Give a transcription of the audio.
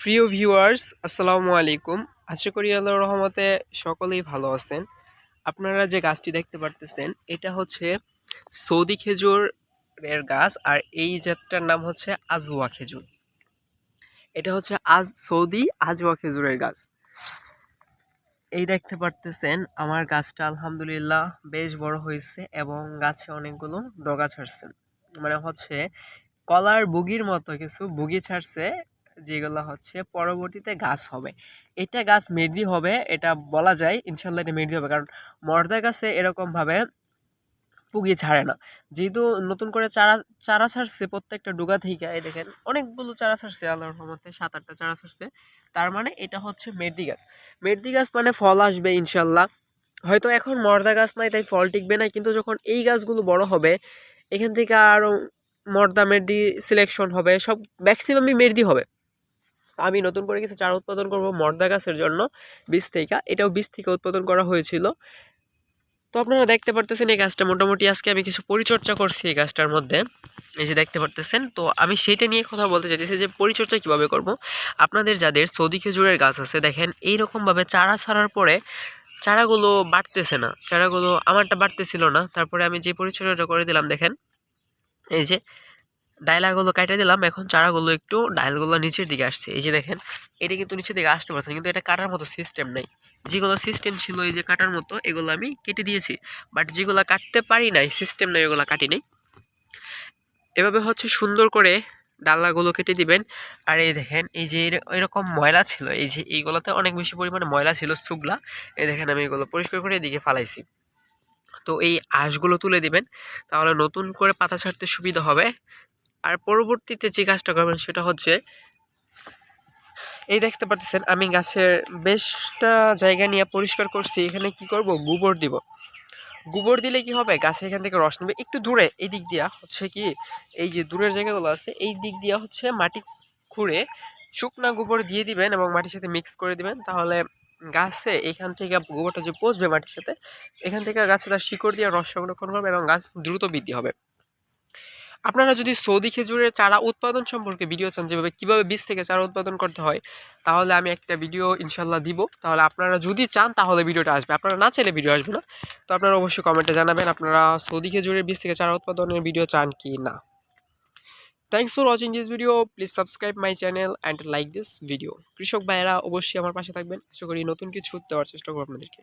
প্রিয় ভিউয়ার্স, আসসালামু আলাইকুম। আশা করি আল্লাহর রহমতে সকলেই ভালো আছেন। আপনারা যে গাছটি দেখতে পারতেছেন, এটা হচ্ছে সৌদি খেজুর এর গাছ আর এই জাতটার নাম হচ্ছে আজওয়া খেজুর। এটা হচ্ছে আজ, সৌদি আজওয়া খেজুরের গাছ। এই দেখতে পারতেছেন, আমার গাছটা আলহামদুলিল্লাহ বেশ বড় হয়েছে এবং গাছে অনেকগুলো ডগা ছাড়ছে। মানে হচ্ছে কলার বুগির মতো কিছু বুগি ছাড়ছে যেগুলো হচ্ছে পরবর্তীতে গাছ হবে। এটা গাছ মের্দি হবে, এটা বলা যায়, ইনশাল্লাহ এটা মের্দি হবে। কারণ মর্দা গাছে এরকমভাবে পুগিয়ে ছাড়ে না। যেহেতু নতুন করে চারা চারা ছাড়ছে প্রত্যেকটা ডুগা থেকে, এই দেখেন, অনেকগুলো চারা ছাড়ছে, আল্লাহর রহমতে সাত আটটা চারা ছাড়ছে। তার মানে এটা হচ্ছে মের্দি গাছ। মের্দি গাছ মানে ফল আসবে, ইনশাল্লাহ। হয়তো এখন মর্দা গাছ নাই, তাই ফল টিকবে না, কিন্তু যখন এই গাছগুলো বড় হবে, এখান থেকে আরও মর্দা মের্দি সিলেকশন হবে, সব ম্যাক্সিমামই মের্দি হবে। আমি নতুন করে কিছু চারা উৎপাদন করব মর্দা গাছের জন্য, বীজ থেকে। এটাও বীজ থেকে উৎপাদন করা হয়েছিল। তো আপনারা দেখতে পারতেছেন এই গাছটা। মোটামুটি আজকে আমি কিছু পরিচর্যা করছি এই গাছটার মধ্যে। এই যে দেখতে পারতেছেন, তো আমি সেইটা নিয়ে কথা বলতে চাইতেছি যে পরিচর্যা কীভাবে করব। আপনাদের যাদের সৌদি খেজুরের গাছ আছে, দেখেন এই রকমভাবে চারা ছাড়ার পরে চারাগুলো বাড়তেছে না। চারাগুলো আমারটা বাড়তেছিল না। তারপরে আমি যে পরিচর্যাটা করে দিলাম, দেখেন, এই যে ডায়লাগুলো কেটে দিলাম, এখন চারাগুলো একটু ডায়লগুলো নিচের দিকে আসছে। এই যে দেখেন, এটা কিন্তু নিচের দিকে আসতে পারছে কিন্তু এটা কাটার মতো সিস্টেম নেই। যেগুলো সিস্টেম ছিল এই যে কাটার মতো, এগুলো আমি কেটে দিয়েছি। বাট যেগুলো কাটতে পারি নাই সিস্টেম নেই এগুলো কাটি নাই। এভাবে হচ্ছে সুন্দর করে ডাল্লাগুলো কেটে দিবেন। আর এই দেখেন, এই যে এরকম ময়লা ছিল, এই যে এইগুলোতে অনেক বেশি পরিমাণে ময়লা ছিল সুগলা এই দেখেন, আমি এগুলো পরিষ্কার করে এদিকে ফালাইছি। তো এই আঁশগুলো তুলে দিবেন, তাহলে নতুন করে পাতা ছাড়তে সুবিধা হবে। আর পরবর্তীতে যে কাজটা করবেন সেটা হচ্ছে, এই দেখতে পাচ্ছেন, আমি গাছের বেশটা জায়গা নিয়ে পরিষ্কার করছি, এখানে কি করব? গোবর দিব। গোবর দিলে কি হবে? গাছে এখান থেকে রস নেবে। একটু দূরে এই দিক দিয়া হচ্ছে কি, এই যে দূরের জায়গাগুলো আছে, এই দিক দিয়া হচ্ছে মাটি খুঁড়ে শুকনা গোবর দিয়ে দিবেন এবং মাটির সাথে মিক্স করে দিবেন। তাহলে গাছে এখান থেকে গোবরটা যে পচবে মাটির সাথে, এখান থেকে গাছে তার শিকড় দিয়ে রস সংরক্ষণ করবে এবং গাছ দ্রুত বৃদ্ধি হবে। আপনারা যদি সৌদি খেজুরের চারা উৎপাদন সম্পর্কে ভিডিও চান, যেভাবে কীভাবে বীজ থেকে চারা উৎপাদন করতে হয়, তাহলে আমি একটা ভিডিও ইনশাল্লাহ দিব। তাহলে আপনারা যদি চান, তাহলে ভিডিওটা আসবে। আপনারা না চাইলে ভিডিও আসবে না। তো আপনারা অবশ্যই কমেন্টে জানাবেন, আপনারা সৌদি খেজুরের বীজ থেকে চারা উৎপাদনের ভিডিও চান কি না। Thanks for watching this video please subscribe my channel and like this video কৃষক ভাইয়েরা অবশ্যই আমার পাশে থাকবেন। আশা করি নতুন কিছু দেওয়ার চেষ্টা করব আপনাদেরকে।